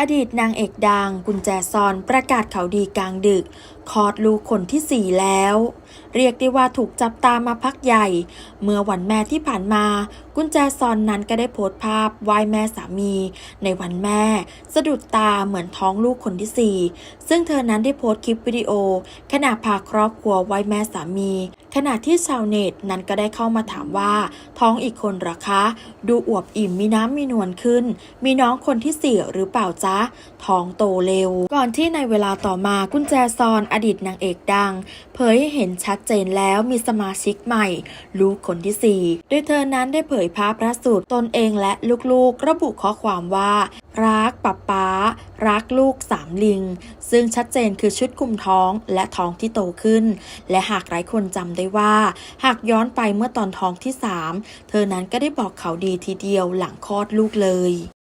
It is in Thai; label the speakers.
Speaker 1: อดีตนางเอกดังกุญแจซอนประกาศข่าวดีกลางดึก คลอดลูกคนที่สี่แล้ว เรียกได้ว่าถูกจับตามาพักใหญ่ เมื่อวันแม่ที่ผ่านมา กุญแจซอนนั้นก็ได้โพสต์ภาพไหว้แม่สามี ในวันแม่ สะดุดตาเหมือนท้องลูกคนที่สี่ซึ่งเธอนั้นได้โพสต์คลิปวิดีโอ ขณะพาครอบครัวไหว้แม่สามี ขณะที่ชาวเน็ตนั้นก็ได้เข้ามาถามว่า ท้องอีกคนหรอคะ ดูอวบอิ่มมีน้ำมีนวลขึ้น มีน้องคนที่สี่หรือเปล่าจ๊ะ ท้องโตเร็ว ก่อนที่ในเวลาต่อมากุญแจซอนอดีตนางเอกดัง เผยให้เห็นชัดเจนแล้วมีสมาชิกใหม่ ลูกคนที่4โดยเธอนั้นได้เผยภาพล่าสุดตนเองและลูกๆ ระบุข้อความว่ารักป๊าป๊า รักลูกสามลิง ซึ่งชัดเจนคือชุดคลุมท้องและท้องที่โตขึ้น และหากหลายคนจำได้ว่า หากย้อนไปเมื่อตอนท้องที่ 3 เธอนั้นก็ได้บอกเขาดีทีเดียวหลังคลอดลูกเลย